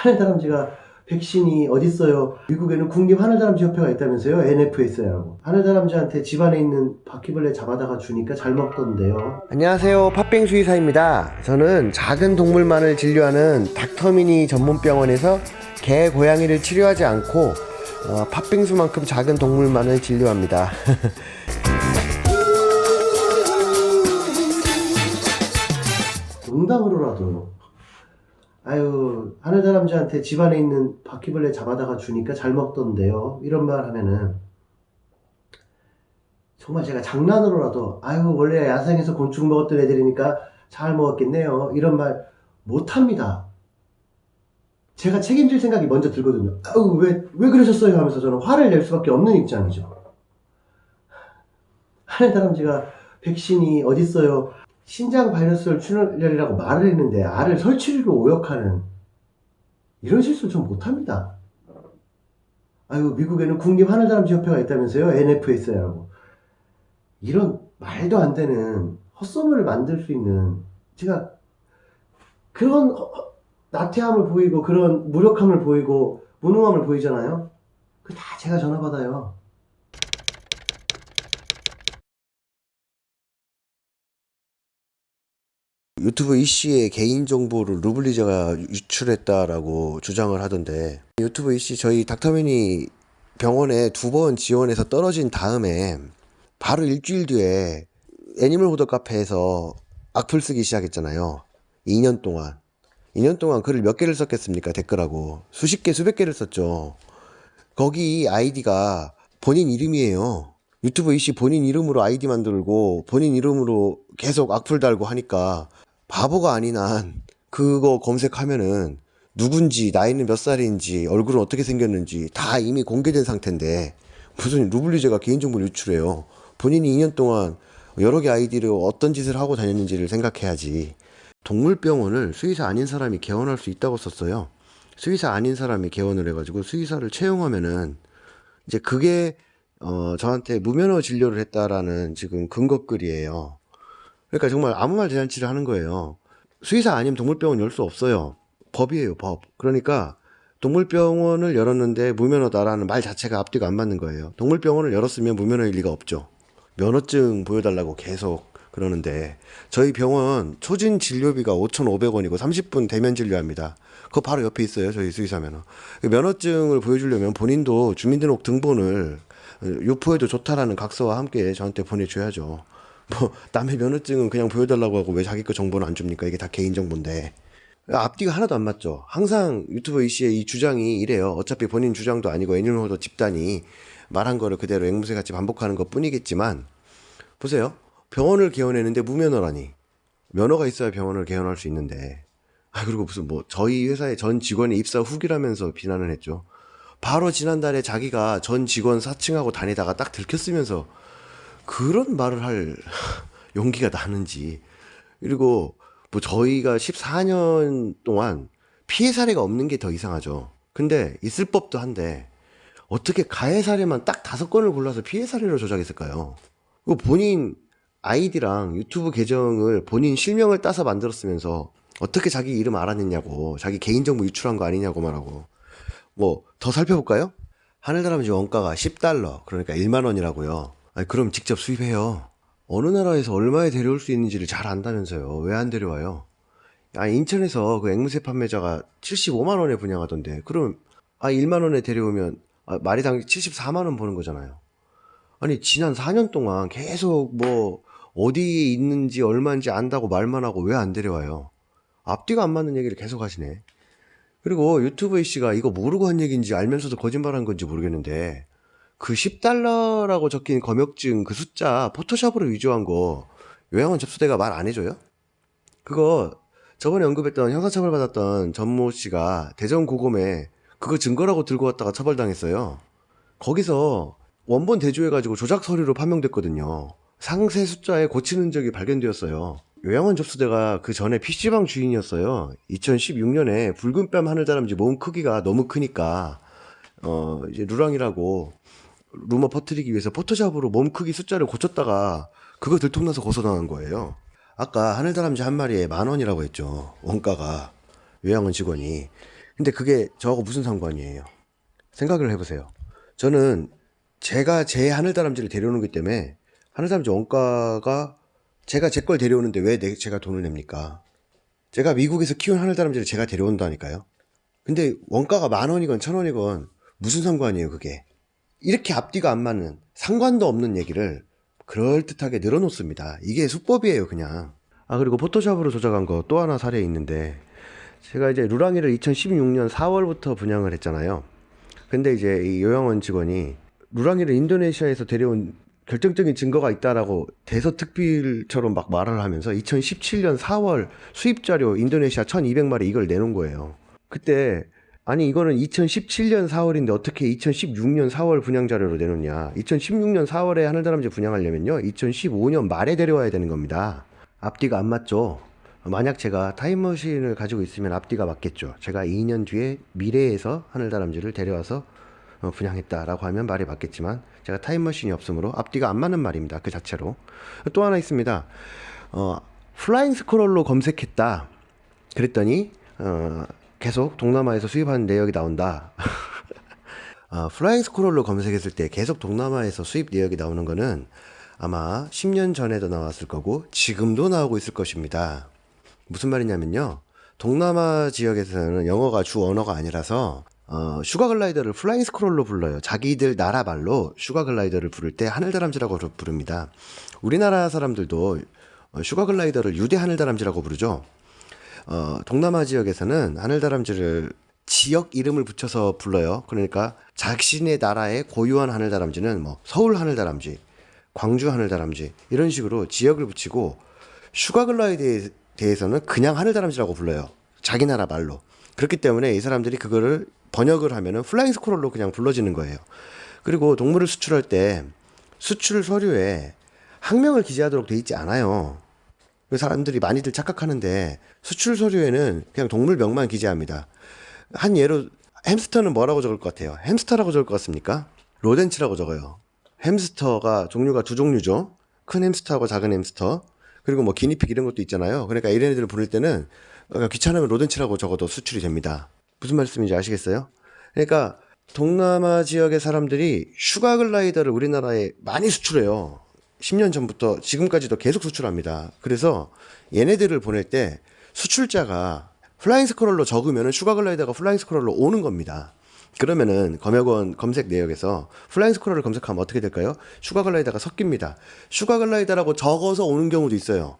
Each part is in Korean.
하늘다람쥐가 백신이 어딨어요? 미국에는 국립 하늘다람쥐 협회가 있다면서요? NFS라고. 하늘다람쥐한테 집안에 있는 바퀴벌레 잡아다가 주니까 잘 먹던데요. 안녕하세요. 팥빙 수 의사입니다. 저는 작은 동물만을 진료하는 닥터미니 전문병원에서 개, 고양이를 치료하지 않고 어, 팥빙수만큼 작은 동물만을 진료합니다. 농담으로라도 아유 하늘다람쥐한테 집안에 있는 바퀴벌레 잡아다가 주니까 잘 먹던데요. 이런 말 하면은 정말 제가 장난으로라도 아유 원래 야생에서 곤충 먹었던 애들이니까 잘 먹었겠네요. 이런 말 못합니다. 제가 책임질 생각이 먼저 들거든요. 아유 왜, 왜 그러셨어요? 하면서 저는 화를 낼 수밖에 없는 입장이죠. 하늘다람쥐가 백신이 어딨어요? 신장 바이러스를 출혈이라고 말을 했는데 알을 설치류로 오역하는 이런 실수 좀 못합니다. 아유 미국에는 국립 하늘다람쥐 협회가 있다면서요? NFS라고 이런 말도 안 되는 헛소문을 만들 수 있는 제가 그런 허- 허- 나태함을 보이고 그런 무력함을 보이고 무능함을 보이잖아요. 그 다 제가 전화 받아요. 유튜브 이씨의 개인 정보를 루블리제가 유출했다라고 주장을 하던데 유튜브 이씨 저희 닥터미니 병원에 두 번 지원해서 떨어진 다음에 바로 일주일 뒤에 애니멀 호더 카페에서 악플 쓰기 시작했잖아요. 2년 동안. 2년 동안 글을 몇 개를 썼겠습니까? 댓글하고. 수십 개, 수백 개를 썼죠. 거기 아이디가 본인 이름이에요. 유튜브 이씨 본인 이름으로 아이디 만들고 본인 이름으로 계속 악플 달고 하니까 바보가 아닌 한 그거 검색하면은 누군지 나이는 몇 살인지 얼굴은 어떻게 생겼는지 다 이미 공개된 상태인데 무슨 루블리제가 개인정보를 유출해요. 본인이 2년 동안 여러 개 아이디를 어떤 짓을 하고 다녔는지를 생각해야지. 동물병원을 수의사 아닌 사람이 개원할 수 있다고 썼어요. 수의사 아닌 사람이 개원을 해가지고 수의사를 채용하면은 이제 그게 어 저한테 무면허 진료를 했다라는 지금 근거글이에요. 그러니까 정말 아무 말 대잔치를 하는 거예요. 수의사 아니면 동물병원 열 수 없어요. 법이에요, 법. 그러니까 동물병원을 열었는데 무면허다라는 말 자체가 앞뒤가 안 맞는 거예요. 동물병원을 열었으면 무면허일 리가 없죠. 면허증 보여달라고 계속 그러는데 저희 병원 초진 진료비가 5,500원이고 30분 대면 진료합니다. 그거 바로 옆에 있어요. 저희 수의사 면허. 그 면허증을 보여주려면 본인도 주민등록 등본을 유포해도 좋다라는 각서와 함께 저한테 보내줘야죠. 뭐 남의 면허증은 그냥 보여달라고 하고 왜 자기 거 정보는 안 줍니까? 이게 다 개인 정보인데. 앞뒤가 하나도 안 맞죠. 항상 유튜버 이 씨의 이 주장이 이래요. 어차피 본인 주장도 아니고 애니멀호도 집단이 말한 거를 그대로 앵무새 같이 반복하는 것 뿐이겠지만 보세요. 병원을 개원했는데 무면허라니. 면허가 있어야 병원을 개원할 수 있는데. 아 그리고 무슨 뭐 저희 회사의 전 직원의 입사 후기라면서 비난을 했죠. 바로 지난달에 자기가 전 직원 사칭하고 다니다가 딱 들켰으면서 그런 말을 할 용기가 나는지. 그리고 뭐 저희가 14년 동안 피해 사례가 없는 게 더 이상하죠. 근데 있을 법도 한데 어떻게 가해 사례만 딱 다섯 건을 골라서 피해 사례로 조작했을까요? 그 본인 아이디랑 유튜브 계정을 본인 실명을 따서 만들었으면서 어떻게 자기 이름 알아냈냐고 자기 개인정보 유출한 거 아니냐고 말하고 뭐 더 살펴볼까요? 하늘다람쥐 원가가 10달러 그러니까 1만 원이라고요. 아니 그럼 직접 수입해요. 어느 나라에서 얼마에 데려올 수 있는지를 잘 안다면서요. 왜 안 데려와요? 아 인천에서 그 앵무새 판매자가 75만 원에 분양하던데 그럼 아 1만 원에 데려오면 아, 마리당 74만 원 버는 거잖아요. 아니 지난 4년 동안 계속 뭐 어디에 있는지 얼마인지 안다고 말만 하고 왜 안 데려와요? 앞뒤가 안 맞는 얘기를 계속 하시네. 그리고 유튜브 씨가 이거 모르고 한 얘기인지 알면서도 거짓말 한 건지 모르겠는데 그 10달러라고 적힌 검역증 그 숫자 포토샵으로 위조한 거 요양원 접수대가 말 안 해줘요? 그거 저번에 언급했던 형사처벌 받았던 전모 씨가 대전 고검에 그거 증거라고 들고 왔다가 처벌당했어요. 거기서 원본 대조해가지고 조작 서류로 판명됐거든요. 상세 숫자에 고치는 흔적이 발견되었어요. 요양원 접수대가 그 전에 PC방 주인이었어요. 2016년에 붉은 뺨 하늘 다람쥐 몸 크기가 너무 크니까 어 이제 루랑이라고 루머 퍼뜨리기 위해서 포토샵으로 몸 크기 숫자를 고쳤다가 그거 들통나서 고소당한 거예요. 아까 하늘다람쥐 한 마리에 만 원이라고 했죠. 원가가 요양원 직원이 근데 그게 저하고 무슨 상관이에요? 생각을 해보세요. 저는 제가 제 하늘다람쥐를 데려오는 거기 때문에 하늘다람쥐 원가가 제가 제 걸 데려오는데 왜 내, 제가 돈을 냅니까? 제가 미국에서 키운 하늘다람쥐를 제가 데려온다니까요. 근데 원가가 만 원이건 천 원이건 무슨 상관이에요, 그게. 이렇게 앞뒤가 안 맞는 상관도 없는 얘기를 그럴듯하게 늘어놓습니다. 이게 수법이에요, 그냥. 아, 그리고 포토샵으로 조작한 거 또 하나 사례 있는데 제가 이제 루랑이를 2016년 4월부터 분양을 했잖아요. 근데 이제 이 요양원 직원이 루랑이를 인도네시아에서 데려온 결정적인 증거가 있다라고 대서특필처럼 막 말을 하면서 2017년 4월 수입 자료 인도네시아 1200마리 이걸 내놓은 거예요. 그때 아니 이거는 2017년 4월인데 어떻게 2016년 4월 분양 자료로 내놓냐? 2016년 4월에 하늘다람쥐 분양하려면요. 2015년 말에 데려와야 되는 겁니다. 앞뒤가 안 맞죠. 만약 제가 타임머신을 가지고 있으면 앞뒤가 맞겠죠. 제가 2년 뒤에 미래에서 하늘다람쥐를 데려와서 어, 분양했다라고 하면 말이 맞겠지만 제가 타임머신이 없으므로 앞뒤가 안 맞는 말입니다. 그 자체로. 또 하나 있습니다. 어, 플라잉 스크롤로 검색했다. 그랬더니 어, 계속 동남아에서 수입하는 내역이 나온다. 어, 플라잉 스크롤로 검색했을 때 계속 동남아에서 수입 내역이 나오는 거는 아마 10년 전에도 나왔을 거고 지금도 나오고 있을 것입니다. 무슨 말이냐면요. 동남아 지역에서는 영어가 주 언어가 아니라서 어, 슈가 글라이더를 플라잉 스크롤로 불러요. 자기들 나라 말로 슈가 글라이더를 부를 때 하늘다람쥐라고 부릅니다. 우리나라 사람들도 어, 슈가 글라이더를 유대 하늘다람쥐라고 부르죠. 어, 동남아 지역에서는 하늘다람쥐를 지역 이름을 붙여서 불러요. 그러니까 자신의 나라의 고유한 하늘다람쥐는 뭐 서울 하늘다람쥐, 광주 하늘다람쥐 이런 식으로 지역을 붙이고 슈가글라이드에 대해서는 그냥 하늘다람쥐라고 불러요. 자기 나라 말로. 그렇기 때문에 이 사람들이 그거를 번역을 하면은 플라잉 스크롤로 그냥 불러지는 거예요. 그리고 동물을 수출할 때 수출 서류에 학명을 기재하도록 돼 있지 않아요. 그 사람들이 많이들 착각하는데 수출 서류에는 그냥 동물명만 기재합니다. 한 예로 햄스터는 뭐라고 적을 것 같아요? 햄스터라고 적을 것 같습니까? 로덴치라고 적어요. 햄스터가 종류가 두 종류죠. 큰 햄스터하고 작은 햄스터. 그리고 뭐 기니픽 이런 것도 있잖아요. 그러니까 이런 애들을 부를 때는 어, 귀찮으면 로덴치라고 적어도 수출이 됩니다. 무슨 말씀인지 아시겠어요? 그러니까 동남아 지역의 사람들이 슈가 글라이더를 우리나라에 많이 수출해요. 10년 전부터 지금까지도 계속 수출합니다. 그래서 얘네들을 보낼 때 수출자가 플라잉 스크롤로 적으면은 슈가 글라이더가 플라잉 스크롤로 오는 겁니다. 그러면은 검역원 검색 내역에서 플라잉 스크롤을 검색하면 어떻게 될까요? 슈가 글라이더가 섞입니다. 슈가 글라이더라고 적어서 오는 경우도 있어요.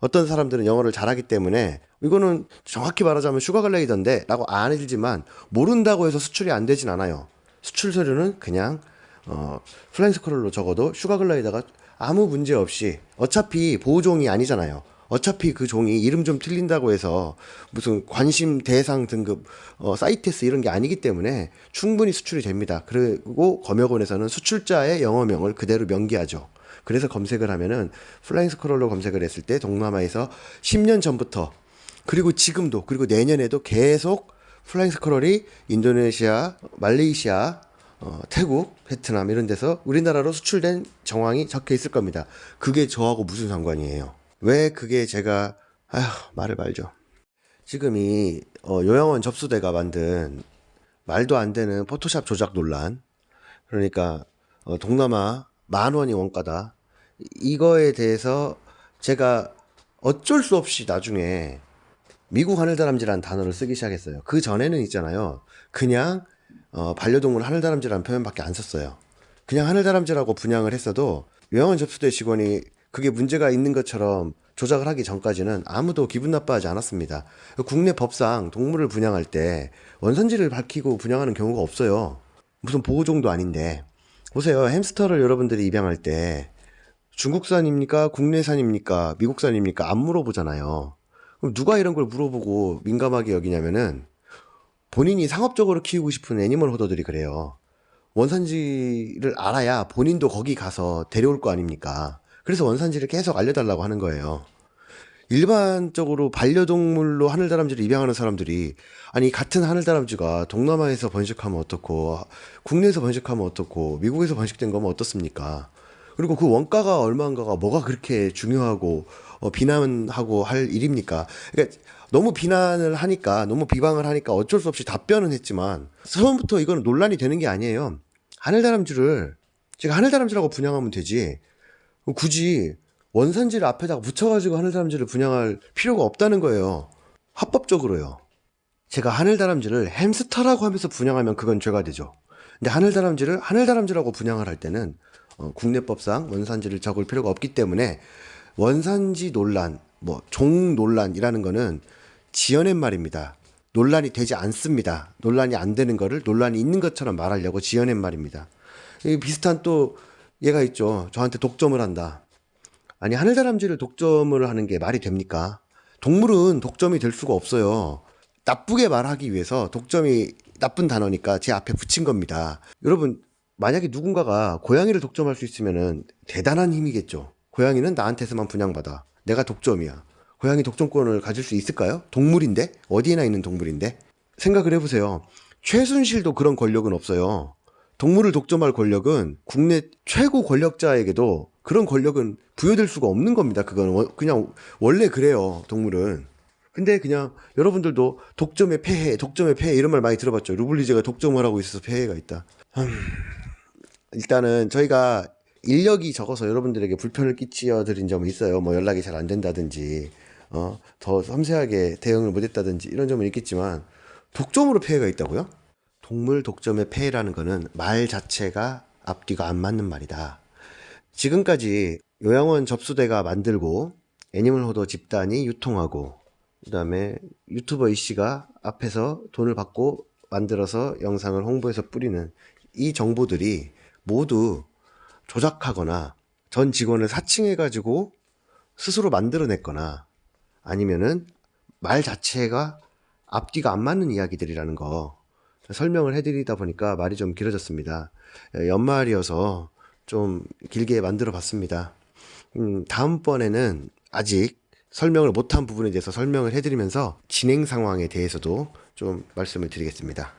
어떤 사람들은 영어를 잘하기 때문에 이거는 정확히 말하자면 슈가 글라이더인데 라고 안 해주지만 모른다고 해서 수출이 안 되진 않아요. 수출 서류는 그냥 어, 플라잉 스크롤로 적어도 슈가 글라이더가 아무 문제 없이 어차피 보호종이 아니잖아요. 어차피 그 종이 이름 좀 틀린다고 해서 무슨 관심 대상 등급 어, 사이테스 이런 게 아니기 때문에 충분히 수출이 됩니다. 그리고 검역원에서는 수출자의 영어명을 그대로 명기하죠. 그래서 검색을 하면은 플라잉 스크롤로 검색을 했을 때 동남아에서 10년 전부터 그리고 지금도 그리고 내년에도 계속 플라잉 스크롤이 인도네시아, 말레이시아, 어, 태국, 베트남 이런 데서 우리나라로 수출된 정황이 적혀 있을 겁니다. 그게 저하고 무슨 상관이에요? 왜 그게 제가 아휴 말을 말죠. 지금 이 어, 요양원 접수대가 만든 말도 안 되는 포토샵 조작 논란. 그러니까 어, 동남아 만 원이 원가다. 이거에 대해서 제가 어쩔 수 없이 나중에 미국 하늘다람쥐라는 단어를 쓰기 시작했어요. 그 전에는 있잖아요. 그냥 어, 반려동물 하늘다람쥐라는 표현밖에 안 썼어요. 그냥 하늘다람쥐라고 분양을 했어도 요양원 접수대 직원이 그게 문제가 있는 것처럼 조작을 하기 전까지는 아무도 기분 나빠하지 않았습니다. 국내 법상 동물을 분양할 때 원산지를 밝히고 분양하는 경우가 없어요. 무슨 보호종도 아닌데. 보세요. 햄스터를 여러분들이 입양할 때 중국산입니까? 국내산입니까? 미국산입니까? 안 물어보잖아요. 그럼 누가 이런 걸 물어보고 민감하게 여기냐면은 본인이 상업적으로 키우고 싶은 애니멀 호더들이 그래요. 원산지를 알아야 본인도 거기 가서 데려올 거 아닙니까? 그래서 원산지를 계속 알려달라고 하는 거예요. 일반적으로 반려동물로 하늘다람쥐를 입양하는 사람들이 아니 같은 하늘다람쥐가 동남아에서 번식하면 어떻고 국내에서 번식하면 어떻고 미국에서 번식된 거면 어떻습니까? 그리고 그 원가가 얼마인가가 뭐가 그렇게 중요하고 어, 비난하고 할 일입니까? 그러니까 너무 비난을 하니까 너무 비방을 하니까 어쩔 수 없이 답변은 했지만 처음부터 이거는 논란이 되는 게 아니에요. 하늘다람쥐를 제가 하늘다람쥐라고 분양하면 되지 굳이 원산지를 앞에다가 붙여가지고 하늘다람쥐를 분양할 필요가 없다는 거예요. 합법적으로요. 제가 하늘다람쥐를 햄스터라고 하면서 분양하면 그건 죄가 되죠. 근데 하늘다람쥐를 하늘다람쥐라고 분양을 할 때는 어, 국내법상 원산지를 적을 필요가 없기 때문에 원산지 논란, 뭐 종 논란이라는 거는 지어낸 말입니다. 논란이 되지 않습니다. 논란이 안 되는 거를 논란이 있는 것처럼 말하려고 지어낸 말입니다. 이 비슷한 또 얘가 있죠. 저한테 독점을 한다. 아니 하늘다람쥐를 독점을 하는 게 말이 됩니까? 동물은 독점이 될 수가 없어요. 나쁘게 말하기 위해서 독점이 나쁜 단어니까 제 앞에 붙인 겁니다. 여러분 만약에 누군가가 고양이를 독점할 수 있으면은 대단한 힘이겠죠. 고양이는 나한테서만 분양받아. 내가 독점이야. 고양이 독점권을 가질 수 있을까요? 동물인데 어디에나 있는 동물인데 생각을 해보세요. 최순실도 그런 권력은 없어요. 동물을 독점할 권력은 국내 최고 권력자에게도 그런 권력은 부여될 수가 없는 겁니다. 그건 워- 그냥 원래 그래요. 동물은. 근데 그냥 여러분들도 독점의 폐해, 독점의 폐해 이런 말 많이 들어봤죠. 루블리제가 독점을 하고 있어서 폐해가 있다. 음, 일단은 저희가 인력이 적어서 여러분들에게 불편을 끼치어 드린 점은 있어요. 뭐 연락이 잘 안 된다든지, 어, 더 섬세하게 대응을 못했다든지 이런 점은 있겠지만 독점으로 폐해가 있다고요? 동물 독점의 폐해라는 거는 말 자체가 앞뒤가 안 맞는 말이다. 지금까지 요양원 접수대가 만들고 애니멀 호더 집단이 유통하고 그다음에 유튜버 이 씨가 앞에서 돈을 받고 만들어서 영상을 홍보해서 뿌리는 이 정보들이 모두 조작하거나 전 직원을 사칭해 가지고 스스로 만들어냈거나 아니면은 말 자체가 앞뒤가 안 맞는 이야기들이라는 거 설명을 해드리다 보니까 말이 좀 길어졌습니다. 에, 연말이어서 좀 길게 만들어 봤습니다. 음, 다음번에는 아직 설명을 못한 부분에 대해서 설명을 해드리면서 진행 상황에 대해서도 좀 말씀을 드리겠습니다.